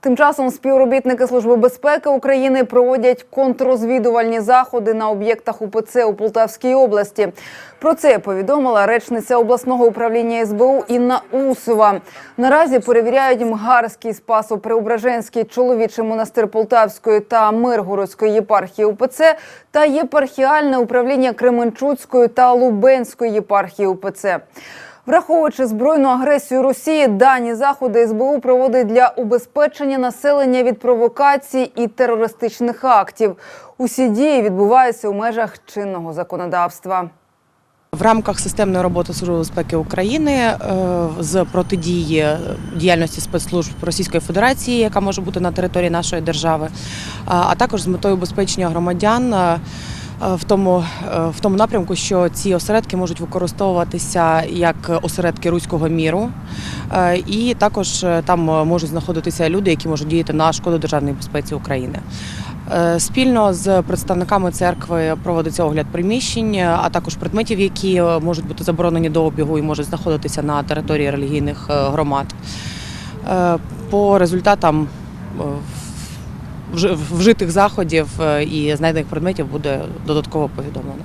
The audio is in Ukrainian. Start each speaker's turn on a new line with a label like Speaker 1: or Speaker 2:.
Speaker 1: Тим часом співробітники Служби безпеки України проводять контррозвідувальні заходи на об'єктах УПЦ у Полтавській області. Про це повідомила речниця обласного управління СБУ Інна Усова. Наразі перевіряють Мгарський Спасо-Преображенський чоловічий монастир Полтавської та Миргородської єпархії УПЦ та єпархіальне управління Кременчуцької та Лубенської єпархії УПЦ. Враховуючи збройну агресію Росії, дані заходи СБУ проводить для убезпечення населення від провокацій і терористичних актів. Усі дії відбуваються у межах чинного законодавства.
Speaker 2: В рамках системної роботи Служби безпеки України е, з протидії діяльності спецслужб Російської Федерації, яка може бути на території нашої держави, а також з метою убезпечення громадян. Е, В тому, е, в тому напрямку, що ці осередки можуть використовуватися як осередки руського міру, е, і також там можуть знаходитися люди, які можуть діяти на шкоду державній безпеці України. Спільно з представниками церкви проводиться огляд приміщень, а також предметів, які можуть бути заборонені до обігу і можуть знаходитися на території релігійних громад. По результатам вж- вжитих заходів е, і знайдених предметів буде додатково повідомлено.